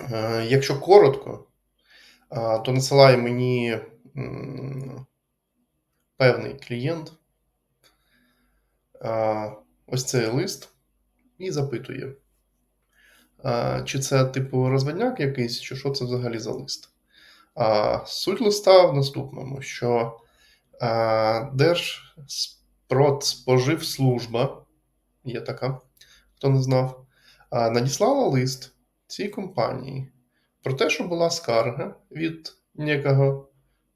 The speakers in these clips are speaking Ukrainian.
Е, Якщо коротко, е, то надсилає мені певний клієнт е, ось цей лист і запитує, чи це типу розвідняк якийсь, чи що це взагалі за лист. Суть листа в наступному, що Держпродспоживслужба, є така, хто не знав, надіслала лист цій компанії про те, що була скарга від некого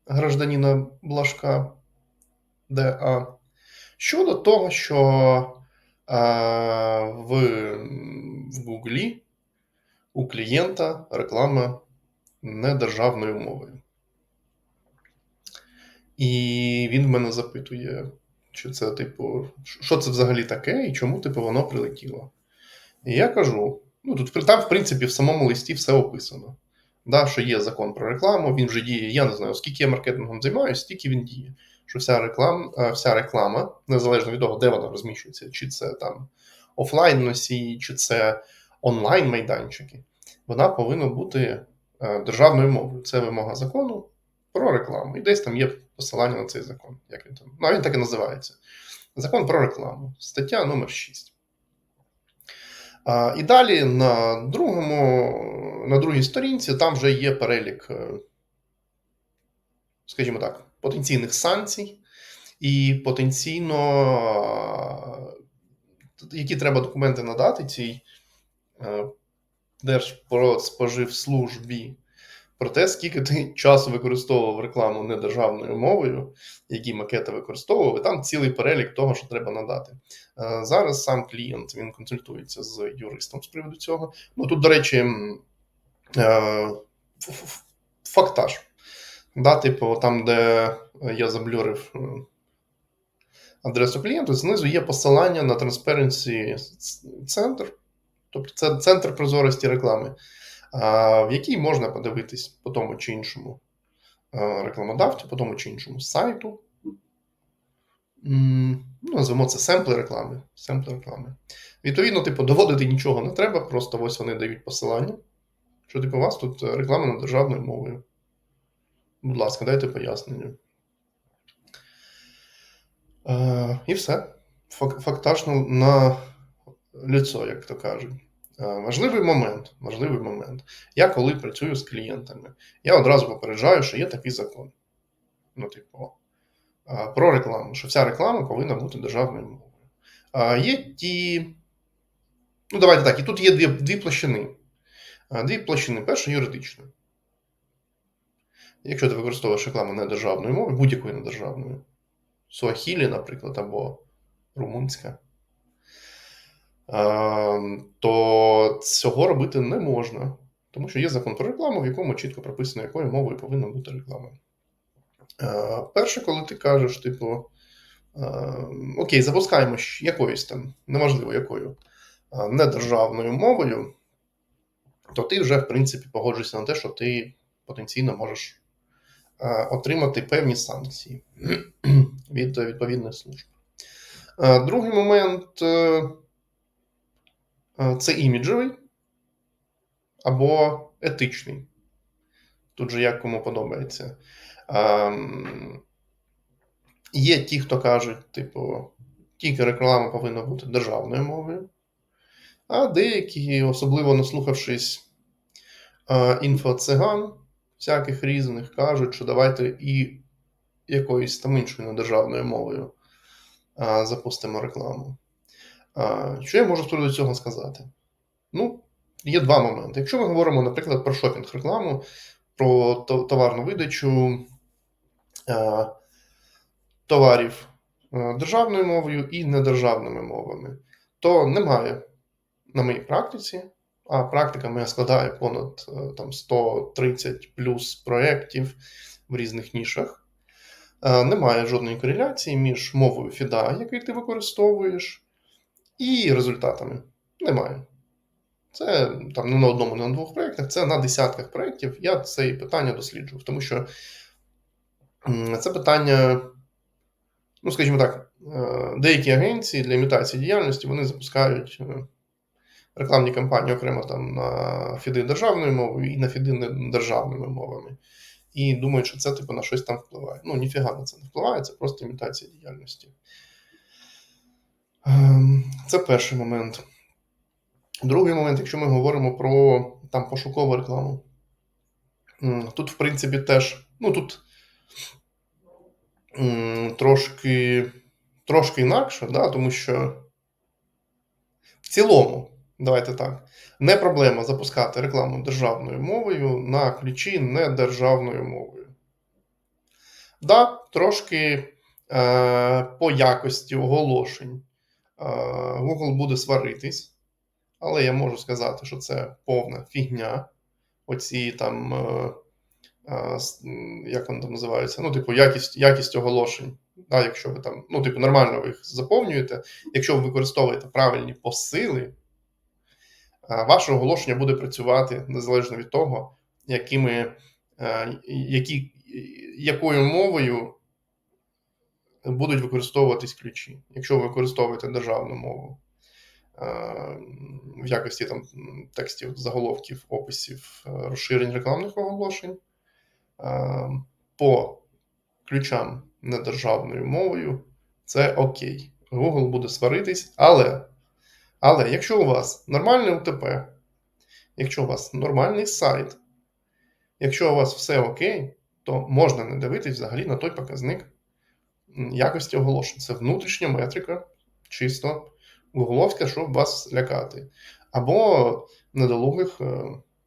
гражданина Блажка ДА щодо того, що е, в, в Гуглі у клієнта реклама не державною мовою. І він мене запитує, чи це, типу, що це взагалі таке і чому, типу, воно прилетіло. І я кажу: ну тут там, в принципі, в самому листі все описано. Да, Що є закон про рекламу, він вже діє. Я не знаю, скільки я маркетингом займаюся, стільки він діє. Що вся реклама, вся реклама, незалежно від того, де вона розміщується, чи це там офлайн носії, чи це онлайн майданчики, вона повинна бути е, державною мовою. Це вимога закону про рекламу. І десь там є посилання на цей закон. Як він там? Ну, він так і називається. Закон про рекламу, стаття номер 6. І далі на другому, на другій сторінці там вже є перелік, е, скажімо так, потенційних санкцій і потенційно, які треба документи надати цій е, Держпродспоживслужбі про те, скільки ти часу використовував рекламу недержавною мовою, які макети використовував, і там цілий перелік того, що треба надати. Е, зараз сам клієнт він консультується з юристом з приводу цього. Ну тут, до речі, е, фактаж. Да, Типу, там, де я заблюрив адресу клієнта, знизу є посилання на Transparency центр, тобто це центр прозорості реклами в якій можна подивитись по тому чи іншому рекламодавцю, по тому чи іншому сайту. Ну, Назвемо це семпли реклами. Семпли реклами. Відповідно, типу, доводити нічого не треба, просто ось вони дають посилання. Що, типу, у вас тут реклама на державною мовою. Будь ласка, дайте пояснення. Е, І все. Фактично на лицо, як то кажуть. Е, важливий момент. Важливий момент. Я коли працюю з клієнтами, я одразу попереджаю, що є такий закон. Ну, типу, е, про рекламу, що вся реклама повинна бути державною мовою. Є ті. Ну, давайте так, і тут є дві дві площини. Е, дві площини. Перша юридична. Якщо ти використовуєш рекламу не державною мовою, будь-якою недержавною, Суахілі, наприклад, або румунська. Ем, то цього робити не можна, тому що є закон про рекламу, в якому чітко прописано, якою мовою повинна бути реклама. Е, перше, коли ти кажеш, типу, ем, окей, запускаємо якоюсь там, неможливо якою е, недержавною мовою, то ти вже, в принципі, погоджуєшся на те, що ти потенційно можеш е, отримати певні санкції від відповідних служб. Другий момент. Е, це іміджовий або етичний. Тут же як кому подобається. Ем, є ті, хто кажуть, типу, тільки реклама повинна бути державною мовою, а деякі, особливо наслухавшись е, інфоциган, всяких різних, кажуть, що давайте і якоюсь там іншою недержавною мовою е, запустимо рекламу. Що я можу приводу цього сказати? Ну, є два моменти. Якщо ми говоримо, наприклад, про шопінг-рекламу, про товарну видачу е, товарів е, державною мовою і недержавними мовами, то немає на моїй практиці, а практика моя складає понад е, там, 130 плюс проєктів в різних нішах. Немає жодної кореляції між мовою FIDA, який ти використовуєш. І результатами немає. Це там не на одному, не на двох проєктах, це на десятках проєктів. Я це питання досліджував, тому що це питання, ну, скажімо так, е, деякі агенції для імітації діяльності вони запускають е, рекламні кампанії окремо там на фіди державною мовою і на фіди державними мовами. І думають, що це типу на щось там впливає. Ну, ніфіга на це не впливає, це просто імітація діяльності. Ем, Це перший момент. Другий момент, якщо ми говоримо про там пошукову рекламу. Тут, в принципі, теж, ну тут трошки, трошки інакше, да, тому що в цілому, давайте так, не проблема запускати рекламу державною мовою на ключі не державною мовою. Да, трошки е, по якості оголошень Google буде сваритись, але я можу сказати, що це повна фігня. Оці там, е, е, як вони там називаються? Ну, типу, якість, якість оголошень. Да, якщо ви там, ну, типу, нормально ви їх заповнюєте, якщо ви використовуєте правильні посили, е, ваше оголошення буде працювати незалежно від того, якими, е, які, якою мовою будуть використовуватись ключі. Якщо ви використовуєте державну мову е, в якості там текстів, заголовків, описів, е, розширень рекламних оголошень, е, по ключам недержавною мовою, це окей. Google буде сваритись, але, але якщо у вас нормальний УТП, якщо у вас нормальний сайт, якщо у вас все окей, то можна не дивитись взагалі на той показник якості оголошень. Це внутрішня метрика, чисто гугловська, щоб вас лякати. Або недолугих е,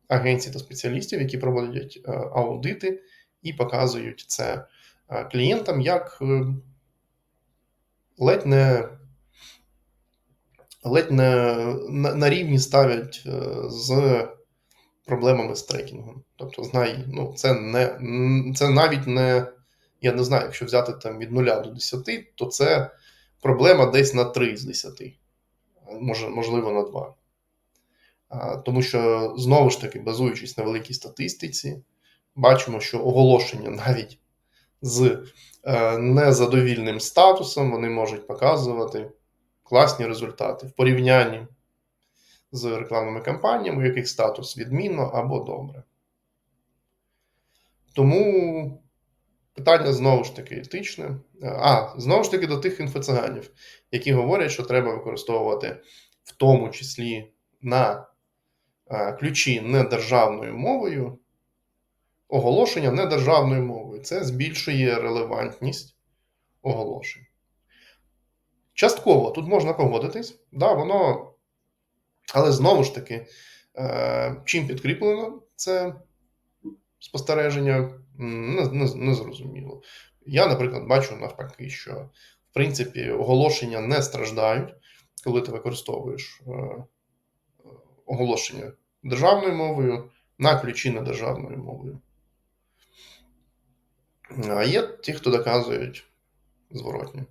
агенцій та спеціалістів, які проводять е, аудити і показують це е, клієнтам як ледь не. Ледь не на, рівні ставлять з проблемами з трекінгом. Тобто, знай, ну, це не це навіть не, я не знаю, якщо взяти там від 0 до 10, то це проблема десь на 3 з 10, може, можливо, на 2. А, Тому що знову ж таки, базуючись на великій статистиці, бачимо, що оголошення навіть з е, незадовільним статусом вони можуть показувати класні результати в порівнянні з рекламними кампаніями, у яких статус відмінно або добре. Тому питання знову ж таки етичне. А, знову ж таки, до тих інфоциганів, які говорять, що треба використовувати в тому числі на е, ключі не державною мовою, оголошення не державною мовою. Це збільшує релевантність оголошень. Частково тут можна погодитись, да, воно, але знову ж таки, е, чим підкріплено це спостереження, не, не, не. Я, наприклад, бачу навпаки, що в принципі оголошення не страждають, коли ти використовуєш е, оголошення державною мовою на ключі не державною мовою. А є ті, хто доказують зворотнє.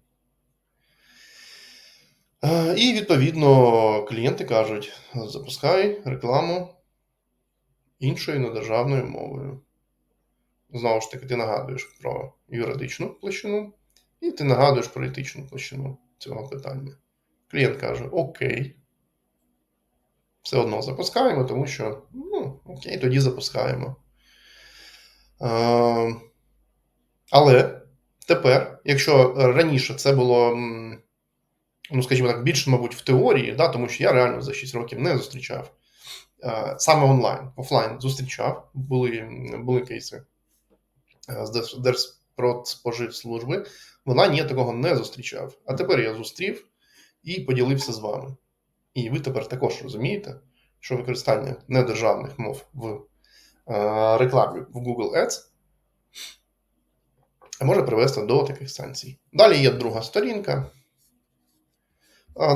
Е, І відповідно клієнти кажуть: запускай рекламу іншою недержавною мовою. Знову ж таки, ти нагадуєш про юридичну площину, і ти нагадуєш про етичну площину цього питання. Клієнт каже: Окей. Все одно запускаємо, тому що, ну, окей, тоді запускаємо. Е, але тепер, якщо раніше це було, ну, скажімо так, більше, мабуть, в теорії, да, тому що я реально за 6 років не зустрічав е, саме онлайн, офлайн зустрічав, були, були кейси з Держ- Держпродспоживслужби. В онлайн я такого не зустрічав. А тепер я зустрів і поділився з вами. І ви тепер також розумієте, що використання недержавних мов в е, рекламі в Google Ads може привести до таких санкцій. Далі є друга сторінка,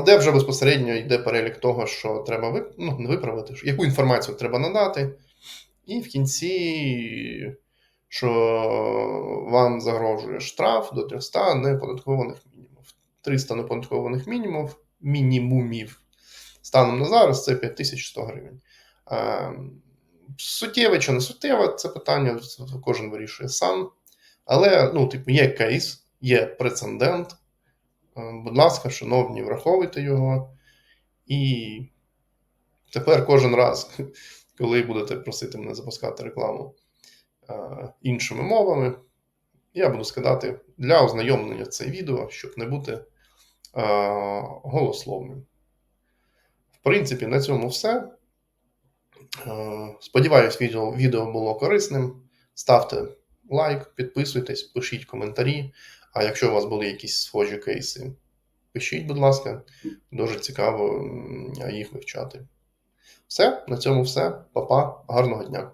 де вже безпосередньо йде перелік того, що треба вип... ну, не виправити, яку інформацію треба надати, і в кінці, що вам загрожує штраф до 300 неподаткованих мінімумів. 300 неподаткованих мінімумів, мінімумів станом на зараз це 5100 гривень. Суттєве чи не суттєве, це питання кожен вирішує сам. Але, ну, типу, є кейс, є прецедент. Е, Будь ласка, шановні, враховуйте його. І Тепер кожен раз, коли будете просити мене запускати рекламу е, іншими мовами, я буду скидати для ознайомлення це відео, щоб не бути е, голословним. В принципі, на цьому все. Е, Сподіваюсь, відео, відео було корисним. Ставте лайк, підписуйтесь, пишіть коментарі. А якщо у вас були якісь схожі кейси, пишіть, будь ласка, дуже цікаво їх вивчати. Все, на цьому все. Па-па, гарного дня.